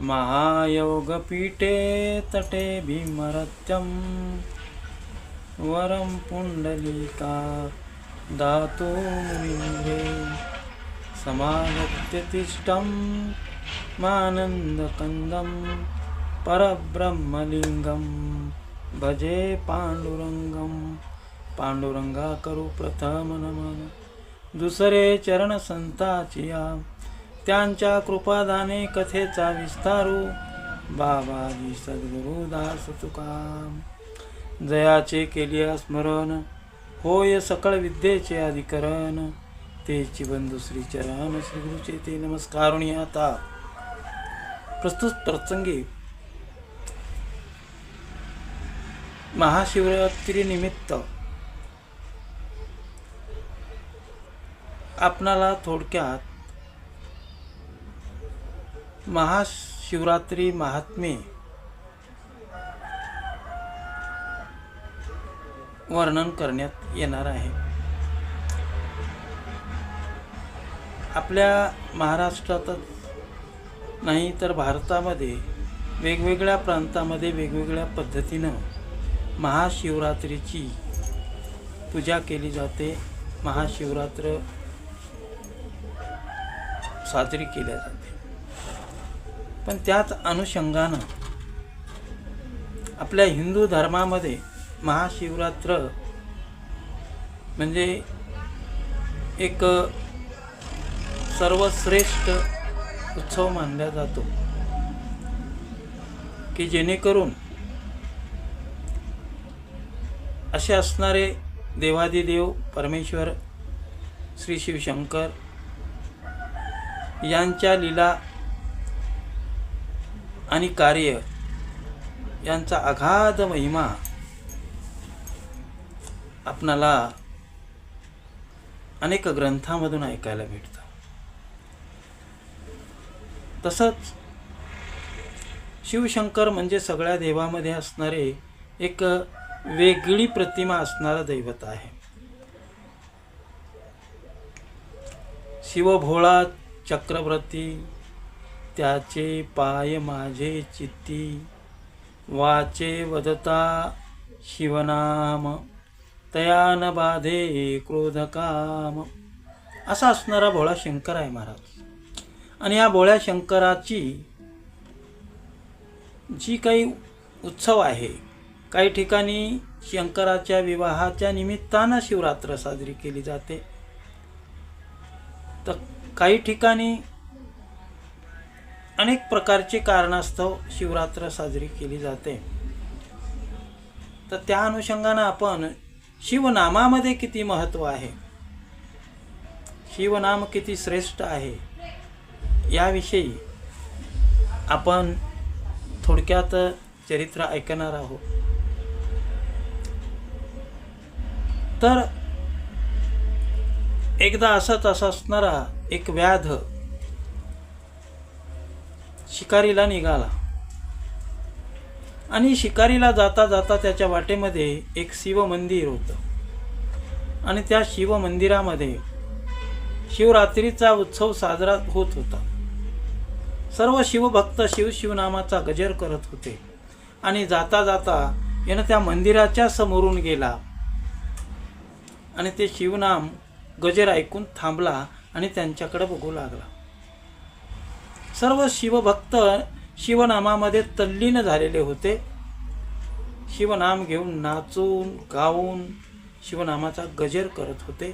महायोगपीठे तटे भीमरत्यं वरं पुण्डलिका दातु मुनिन्दे समागत्य मानन्दकन्दं परब्रह्मलिङ्गं भजे पाण्डुरङ्गं पांडुरंगा करू प्रथम नमन दुसरे चरण संताचिया त्यांच्या कृपादाने कथेचा विस्तारू. बाबाजी सद्गुरु दास तुका जयाचे केली स्मरण होय सकळ विद्येचे अधिकरण. ते बंधू श्री चरण श्री गुरुचे ते नमस्कारुणी आता प्रस्तुत प्रसंगी महाशिवरात्रीनिमित्त आपणाला थोडक्यात महाशिवरात्री महात्मे. वर्णन करण्यात येणार आहे. आपल्या महाराष्ट्रातच नाही तर भारतामध्ये वेगवेगळ्या प्रांतामध्ये वेगवेगळ्या पद्धतीनं महाशिवरात्रीची पूजा केली जाते. महाशिवरात्र साजरी केल्या जाते. पण त्याच अनुषंगानं आपल्या हिंदू धर्मामध्ये महाशिवरात्र म्हणजे एक सर्वश्रेष्ठ उत्सव मानला जातो. की जेणेकरून असे असणारे देवादिदेव परमेश्वर श्री शिवशंकर यांच्या लीला आणि कार्य यांचा अगाध महिमा आपणाला अनेक ग्रंथामधून ऐकायला भेटतं. तसंच शिवशंकर म्हणजे सगळ्या देवामध्ये असणारे एक वेगळी प्रतिमा असणारं दैवत आहे. शिवभोळा चक्रवर्ती त्याचे पाय माझे चित्ती. वाचे वदता शिवनाम. तयान बाधे क्रोधकाम असा असणारा भोळा शंकर आहे महाराज. आणि या भोळ्या शंकराची जी काही उत्सव आहे काही ठिकाणी शंकराच्या विवाहाच्या निमित्तानं शिवरात्र साजरी केली जाते. तर काही ठिकाणी अनेक प्रकारचे कारणास्तव शिवरात्र साजरी केली जाते. तर त्या अनुषंगानं आपण शिवनामामध्ये किती महत्त्व आहे? शिवनाम किती श्रेष्ठ आहे? याविषयी आपण थोडक्यात चरित्र ऐकणार आहोत. तर एकदा असंच असं असणारा एक व्याध शिकारीला निघाला. आणि शिकारीला जाता जाता त्याच्या वाटेमध्ये एक शिवमंदिर होतं. आणि त्या शिवमंदिरामध्ये शिवरात्रीचा उत्सव साजरा होत होता. सर्व शिवभक्त शिव शिवनामाचा गजर करत होते. आणि जाता जाता यानं त्या मंदिराच्या समोरून गेला. आणि ते शिवनाम गजर ऐकून थांबला आणि त्यांच्याकडे बघू लागला. सर्व शिवभक्त शिवनामामध्ये तल्लीन झालेले होते. शिवनाम घेऊन नाचून गाऊन शिवनामाचा गजर करत होते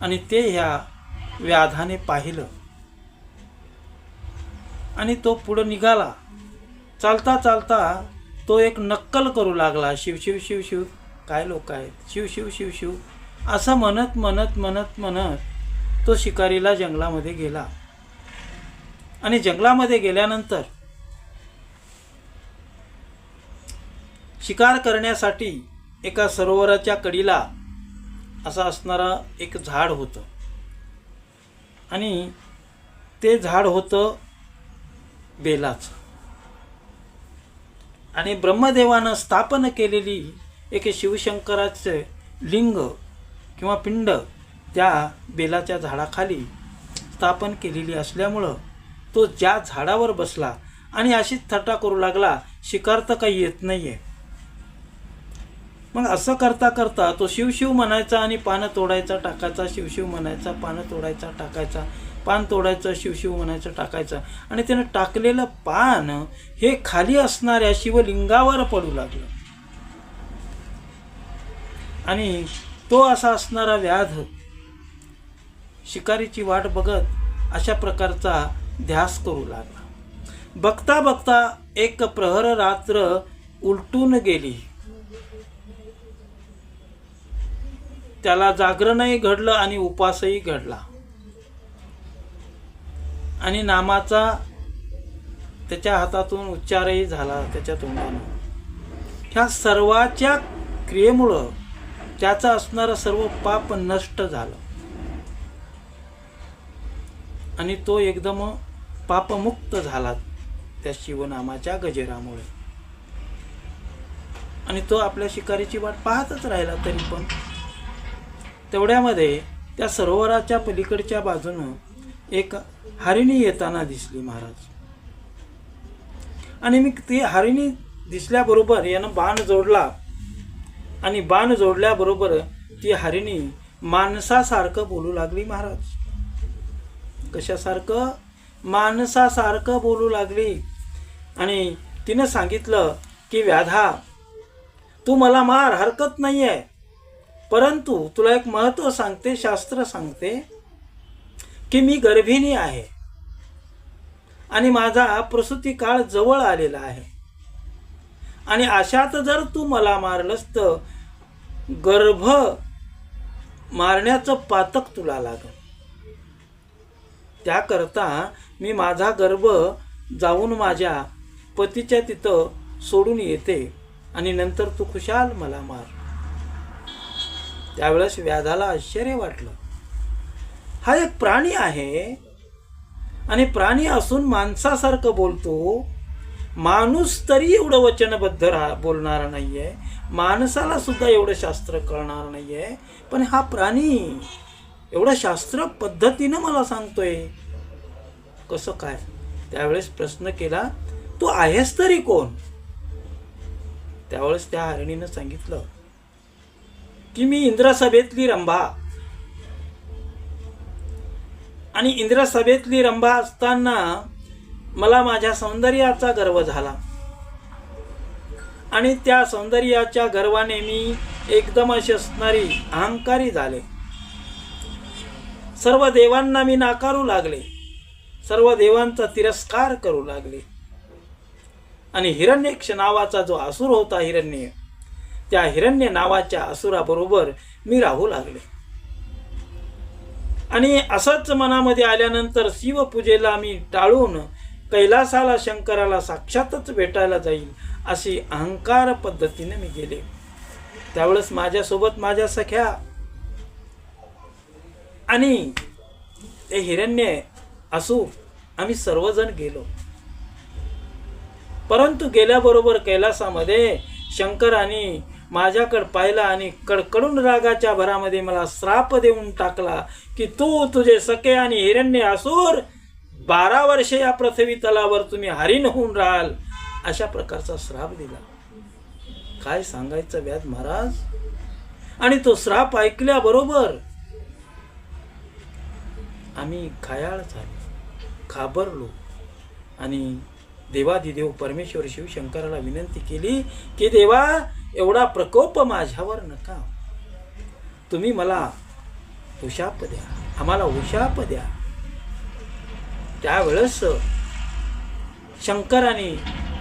आणि ते ह्या व्याधाने पाहिलं. आणि तो पुढं निघाला. चालता चालता तो एक नक्कल करू लागला. शिव शिव शिव शिव काय लोक आहेत? शिव शिव शिव शिव असं म्हणत म्हणत म्हणत म्हणत तो शिकारीला जंगलामध्ये गेला. आणि जंगलामध्ये गेल्यानंतर शिकार करण्यासाठी एका सरोवराच्या कडीला असं असणारा एक झाड होतं. आणि ते झाड होतं बेलाचं. आणि ब्रह्मदेवानं स्थापन केलेली एक शिवशंकराचे लिंग किंवा पिंड त्या बेलाच्या झाडाखाली स्थापन केलेली असल्यामुळं तो ज्या झाडावर बसला आणि अशीच थट्टा करू लागला शिकार तर काही येत नाही आहे मग असं करता करता तो शिवशिव म्हणायचा आणि पानं तोडायचा टाकायचा शिवशिव म्हणायचा पानं तोडायचा टाकायचा पान तोडायचं शिवशिव म्हणायचं टाकायचं. आणि त्यानं टाकलेलं पान हे खाली असणाऱ्या शिवलिंगावर पडू लागलं. आणि तो असा असणारा व्याध शिकारीची वाट बघत अशा प्रकारचा ध्यास करू लागला. बघता बघता एक प्रहर रात्र उलटून गेली. त्याला जागरणही घडलं आणि उपासही घडला. आणि नामाचा त्याच्या हातातून उच्चारही झाला त्याच्या तोंडानं. ह्या सर्वाच्या क्रियेमुळं त्याचं असणारं सर्व पाप नष्ट झालं. आणि तो एकदम पापमुक्त झाला त्या शिवनामाच्या गजेरामुळे. आणि तो आपल्या शिकारीची वाट पाहतच राहिला तरी पण. तेवढ्यामध्ये त्या सरोवराच्या पलीकडच्या बाजूनं एक हरिणी येताना दिसली महाराज. आणि मी ती हरिणी दिसल्याबरोबर यानं बाण जोडला. आणि बाण जोडल्याबरोबर ती हरिणी माणसासारखं बोलू लागली महाराज. कशासारखं? माणसासारखं बोलू लागली. आणि तिनं सांगितलं की व्याधा तू मला मार हरकत नाही आहे परंतु तुला एक महत्त्व सांगते शास्त्र सांगते की मी गर्भिणी आहे. आणि माझा प्रसूती काळ जवळ आलेला आहे. आणि अशात जर तू मला मारलंस तर गर्भ मारण्याचं पातक तुला लागल. त्याकरता मी माझा गर्भ जाऊन माझ्या पतीच्या तिथं सोडून येते आणि नंतर तू खुशाल मला मार. त्यावेळेस व्याधाला आश्चर्य वाटलं. हा एक प्राणी आहे. आणि प्राणी असून माणसासारखं बोलतो. माणूस तरी एवढं वचनबद्ध राहा बोलणारा नाहीये. माणसाला सुद्धा एवढं शास्त्र कळणार नाहीये. पण हा प्राणी एवढं शास्त्र पद्धतीनं मला सांगतोय. कसं काय? त्यावेळेस प्रश्न केला तू आहेस तरी कोण? त्यावेळेस त्या हरिणीनं सांगितलं की मी इंद्रसभेतली रंभा. आणि इंद्रसभेतली रंभा असताना मला माझ्या सौंदर्याचा गर्व झाला. आणि त्या सौंदर्याच्या गर्वाने मी एकदम अशी असणारी अहंकारी झाले. सर्व देवांना मी नाकारू लागले. सर्व देवांचा तिरस्कार करू लागले. आणि हिरण्यक्ष नावाचा जो असुर होता हिरण्य त्या हिरण्य नावाच्या असुराबरोबर मी राहू लागले. आणि असंच मनामध्ये आल्यानंतर शिवपूजेला मी टाळून कैलासाला शंकराला साक्षातच भेटायला जाईल अशी अहंकार पद्धतीने मी गेले. त्यावेळेस माझ्यासोबत माझ्या सख्या आणि ते हिरण्य असू आम्ही सर्वजण गेलो. परंतु गेल्याबरोबर कैलासामध्ये शंकराने माझ्याकडे पाहिला आणि कडकडून रागाच्या भरामध्ये मला श्राप देऊन टाकला की तू तुझे सखे आणि हिरण्य असूर बारा वर्षे या पृथ्वी तलावर तुम्ही हरिण होऊन राहाल अशा प्रकारचा श्राप दिला. काय सांगायचं व्याज महाराज? आणि तो श्राप ऐकल्याबरोबर आम्ही घायाळ झालो. घाबरलो. आणि देवादिदेव परमेश्वर शिवशंकराला विनंती केली की देवा एवढा प्रकोप माझ्यावर नका. तुम्ही मला उशाप द्या. आम्हाला उशाप द्या. त्यावेळेस शंकराने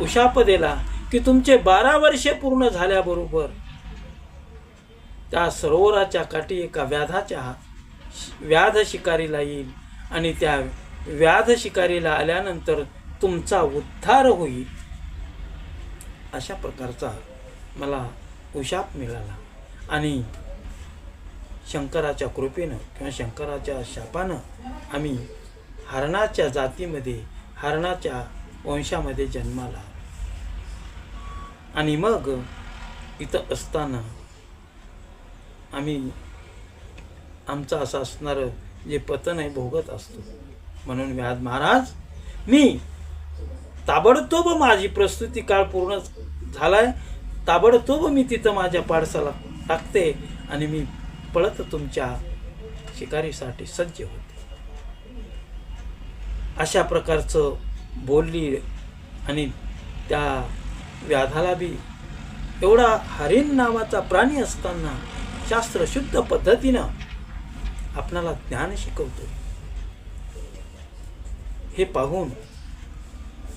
उशाप दिला की तुमचे बारा वर्षे पूर्ण झाल्याबरोबर त्या सरोवराच्या काठी एका व्याधाच्या व्याध शिकारीला येईल आणि त्या व्याध शिकारीला आल्यानंतर तुमचा उद्धार होईल. अशा प्रकारचा मला उशाप मिळाला. आणि शंकराच्या कृपेनं किंवा शंकराच्या शापानं आम्ही हरणाच्या जातीमध्ये हरणाच्या वंशामध्ये जन्माला. आणि मग इथं असताना आम्ही आमचं असं असणारं जे पतन आहे भोगत असतो. म्हणून व्याध महाराज मी ताबडतोब माझी प्रस्तुती काळ पूर्ण झालाय. ताबडतोब मी तिथं माझ्या पाडसाला टाकते आणि मी पळत तुमच्या शिकारीसाठी सज्ज होते. अशा प्रकारचं बोलली आणि त्या व्याधाला बी एवढा हरिण नावाचा प्राणी असताना शास्त्र शुद्ध पद्धतीनं आपणाला ज्ञान शिकवतो हे पाहून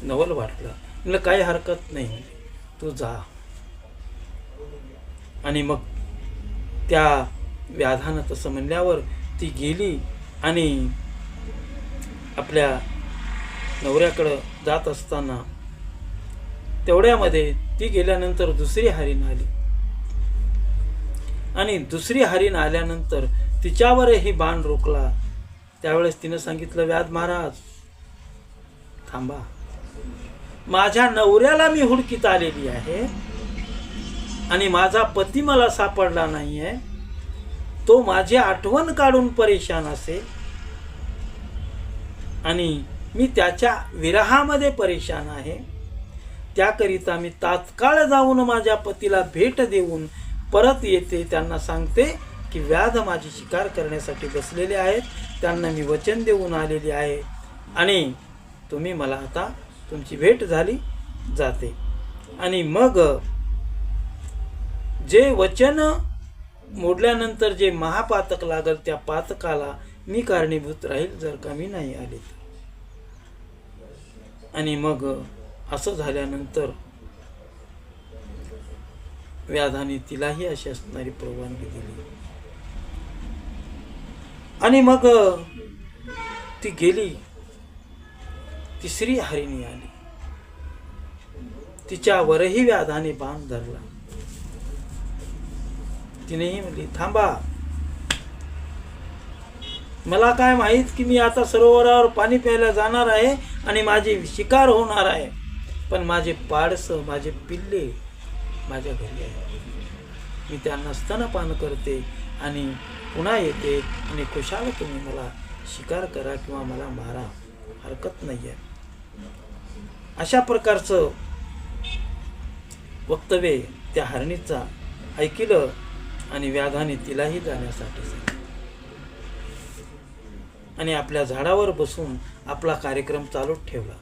नवल वाटलं. म्हणलं काही हरकत नाही. तू जा. आणि मग त्या व्याधानं तसं म्हणल्यावर ती गेली आणि आपल्या नवऱ्याकडं जात असताना तेवढ्यामध्ये ती गेल्यानंतर दुसरी हरीण आली आणि दुसरी हरीण आल्यानंतर तिच्यावरही बाण रोखला. त्यावेळेस तिनं सांगितलं व्याध महाराज थांबा. माझ्या नवऱ्याला मी हुडकीत आलेली आहे आणि माझा पती मला सापडला नाही आहे तो माझी आठवण काढून परेशान असेल. आणि मी त्याच्या विरहामध्ये परेशान आहे. त्याकरिता मी तात्काळ जाऊन माझ्या पतीला भेट देऊन परत येते. त्यांना सांगते की व्याध माझी शिकार करण्यासाठी बसलेले आहेत. त्यांना मी वचन देऊन आलेली आहे. आणि तुम्ही मला आता तुमची भेट झाली जाते. आणि मग जे वचन मोडल्यानंतर जे महापातक लागल त्या पातकाला मी कारणीभूत राहील जर का मी नाही आले आणि मग असं झाल्यानंतर व्याधाने तिलाही अशी असणारी परवानगी दिली. आणि मग ती गेली. तिसरी हरिणी आली. तिच्यावरही व्याधाने बाण धरला. तिनेही म्हणली थांबा. मला काय माहीत की मी आता सरोवरावर पाणी प्यायला जाणार आहे आणि माझी शिकार होणार आहे. पण माझे पाडस माझे पिल्ले माझ्या घरी आहे मी त्यांना स्तनपान करते आणि पुन्हा येते आणि खुशाल तुम्ही मला शिकार करा किंवा मला मारा. हरकत नाही आहे अशा प्रकारचं वक्तव्य त्या हरणीचा ऐकिलं आणि व्याधाने तिलाही जाण्यासाठी सांगितलं. आणि आपल्या झाडावर बसून आपला कार्यक्रम चालूच ठेवला.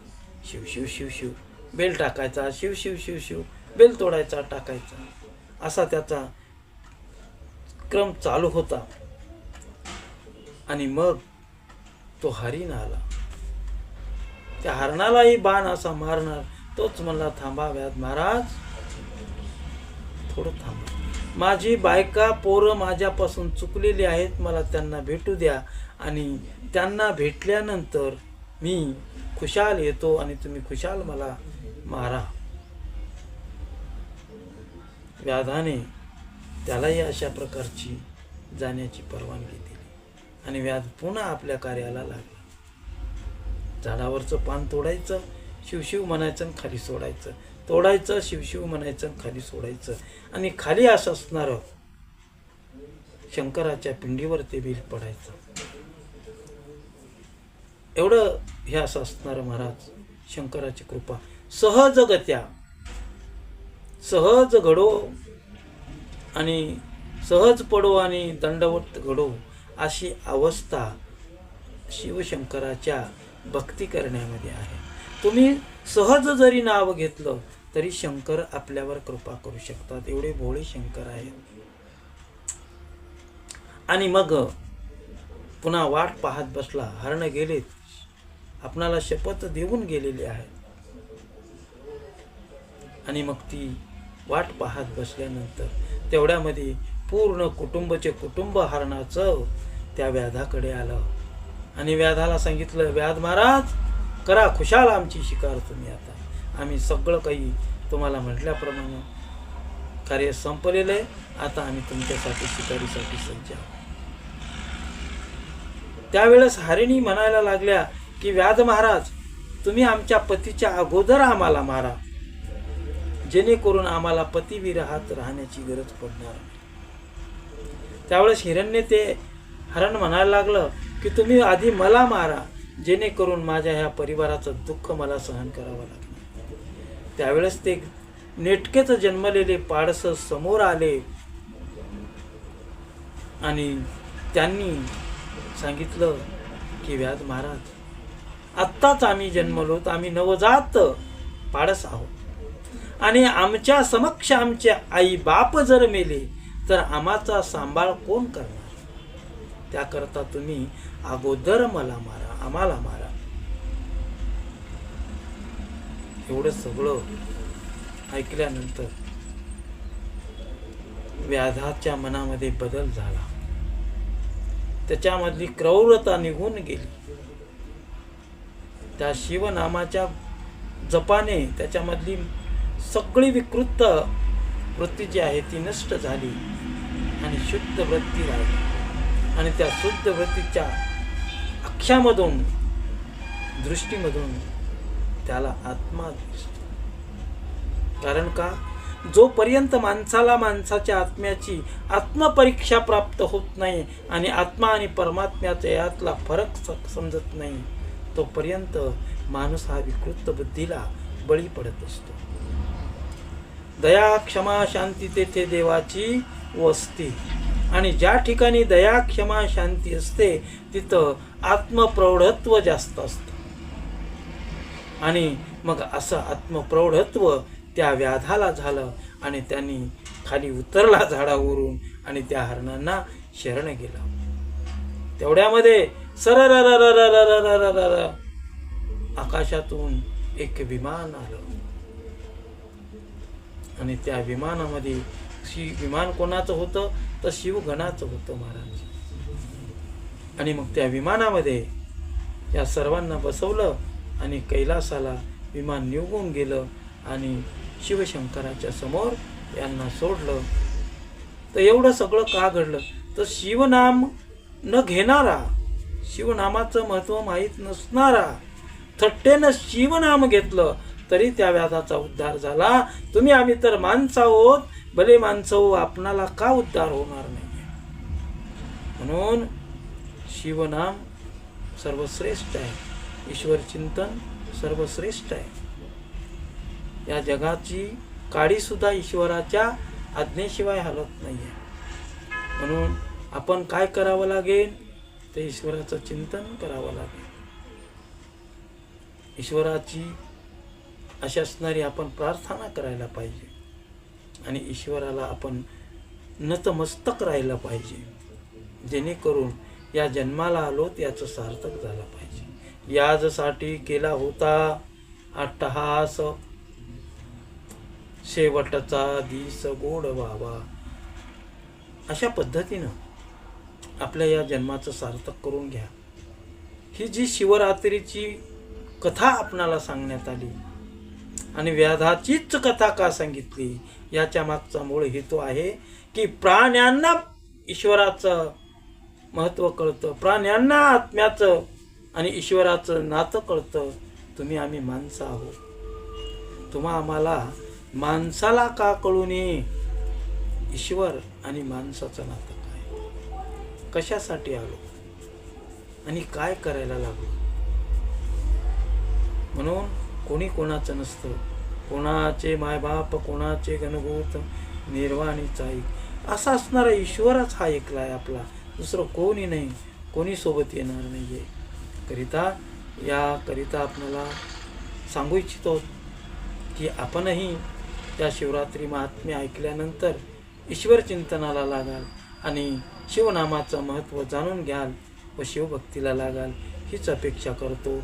शिव शिव शिव शिव. बेल टाकायचा शिव शिव शिव शिव. बेल तोडायचा टाकायचा. असा त्याचा क्रम चालू होता. आणि मग तो हरिण आला. त्या हरणालाही बाण असा मारणार. तोच म्हणला थांबा व्याध महाराज. थोडं थांबा. माझी बायका पोरं माझ्यापासून चुकलेली आहेत मला त्यांना भेटू द्या. आणि त्यांना भेटल्यानंतर मी खुशाल येतो आणि तुम्ही खुशाल मला मारा. व्याधाने त्यालाही अशा प्रकारची जाण्याची परवानगी दिली. आणि व्याध पुन्हा आपल्या कार्याला लागला. झाडावरचं पान तोडायचं शिवशिव म्हणायचं आणि खाली सोडायचं. तोडायचं शिवशिव म्हणायचं आणि खाली सोडायचं. आणि खाली असं असणारं शंकराच्या पिंडीवर ते बिल पडायचं. एवढं हे असं असणारं महाराज शंकराची कृपा. सहजगत्या सहज घडो आणि सहज पडो आणि दंडवत घडो अशी अवस्था शिवशंकराच्या भक्ती करण्यामध्ये आहे. तुम्ही सहज जरी नाव घेतलं तरी शंकर आपल्यावर कृपा करू शकतात. एवढे भोळे शंकर आहेत. आणि मग पुन्हा वाट पाहत बसला. हरण गेलेत आपणाला शपथ देऊन गेलेली आहे. आणि मग ती वाट पाहत बसल्यानंतर तेवढ्यामध्ये पूर्ण कुटुंबचे कुटुंब हरणाचं त्या व्याधाकडे आलं. आणि व्याधाला सांगितलं व्याध महाराज करा खुशाल आमची शिकार तुम्ही आता. आम्ही सगळं काही तुम्हाला म्हटल्याप्रमाणे कार्य संपलेलं आहे. आता आम्ही तुमच्यासाठी शिकारीसाठी सज्ज आहोत. त्यावेळेस हरिणी म्हणायला लागल्या की व्याध महाराज तुम्ही आमच्या पतीच्या अगोदर आम्हाला मारा. जेणेकरून आम्हाला पतिविरहात राहण्याची गरज पडणार त्यावेळेस हिरण्य ते हरण म्हणायला लागलं की तुम्ही आधी मला मारा जेणेकरून माझ्या ह्या परिवाराचं दुःख मला सहन करावं लागलं. त्यावेळेस ते नेटकेच जन्मलेले पाडस समोर आले आणि त्यांनी सांगितलं की व्याज महाराज आत्ताच आम्ही जन्मलोत आम्ही नवजात पाडस आहोत. आणि आमच्या समक्ष आमचे आई बाप जर मेले तर आमाचा सांभाळ कोण करणार? त्याकरता तुम्ही अगोदर मला मारा आम्हाला मारा. एवढं सगळं ऐकल्यानंतर व्याधाच्या मनामध्ये बदल झाला. त्याच्यामधली क्रौरता निघून गेली. त्या शिवनामाच्या जपाने त्याच्यामधली सगळी विकृत वृत्ती जी आहे ती नष्ट झाली आणि शुद्ध वृत्ती राहिली. आणि त्या शुद्ध वृत्तीच्या अक्षामधून दृष्टीमधून त्याला आत्मा दिसतो. कारण का? जोपर्यंत माणसाला माणसाच्या आत्म्याची आत्मपरीक्षा प्राप्त होत नाही आणि आत्मा आणि परमात्म्याचा यातला फरक स- समजत नाही तोपर्यंत माणूस हा विकृत बुद्धीला बळी पडत असतो. दया क्षमा शांती तेथे देवाची वस्ती. आणि ज्या ठिकाणी दया क्षमा शांती असते तिथं आत्मप्रौढत्व जास्त असतं. आणि मग असं आत्मप्रौढत्व त्या व्याधाला झालं आणि त्यांनी खाली उतरला झाडावरून आणि त्या हरणांना शरण गेला. तेवढ्यामध्ये सरर आकाशातून एक विमान आलं आणि त्या विमानामध्ये शि विमान कोणाचं होतं तर शिवगणाचं होतं महाराज. आणि मग त्या विमानामध्ये या सर्वांना बसवलं आणि कैलासाला विमान निघून गेलं आणि शिवशंकराच्या समोर यांना सोडलं. तर एवढं सगळं का घडलं? तर शिवनाम न घेणारा शिवनामाचं महत्त्व माहीत नसणारा थट्टेनं शिवनाम घेतलं तरी त्या व्याधाचा उद्धार झाला. तुम्ही आम्ही तर माणसं आहोत भले माणसं आपणाला का उद्धार होणार नाही म्हणून शिवनाम सर्वश्रेष्ठ आहे. ईश्वर चिंतन सर्वश्रेष्ठ आहे. या जगाची काळीसुद्धा ईश्वराच्या आज्ञेशिवाय हलत नाही आहे म्हणून आपण काय करावं लागेल? ते ईश्वराचं चिंतन करावं लागेल. ईश्वराची अशी असणारी आपण प्रार्थना करायला पाहिजे. आणि ईश्वराला आपण नतमस्तक राहिलं पाहिजे. जेणेकरून या जन्माला आलो याचं सार्थक झालं पाहिजे. याजसाठी केला होता अट्टहास. शेवटचा दिस गोड व्हावा. अशा पद्धतीनं आपल्या या जन्माचं सार्थक करून घ्या. ही जी शिवरात्रीची कथा आपणाला सांगण्यात आली आणि व्याधाचीच कथा का सांगितली? याच्या मागचा मूळ हेतू आहे की प्राण्यांना ईश्वराचं महत्त्व कळतं प्राण्यांना आत्म्याचं आणि ईश्वराचं नातं कळतं. तुम्ही आम्ही माणसं आहोत. तुम्हा आम्हाला माणसाला का कळू नये ईश्वर आणि माणसाचं नातं काय? कशासाठी आलो? आणि काय करायला लागलो? म्हणून कोणी कोणाचं नसतं. कोणाचे मायबाप कोणाचे गणभूत निर्वाणीचा ऐक असा असणारा ईश्वरच हा एकला आहे आपला. दुसरं कोणी नाही. कोणी सोबत येणार नाही आहे करिता याकरिता आपल्याला सांगू इच्छितो की आपणही त्या शिवरात्री महात्म्य ऐकल्यानंतर ईश्वर चिंतनाला लागाल आणि शिवनामाचं महत्त्व जाणून घ्याल व शिवभक्तीला लागाल. हीच अपेक्षा करतो.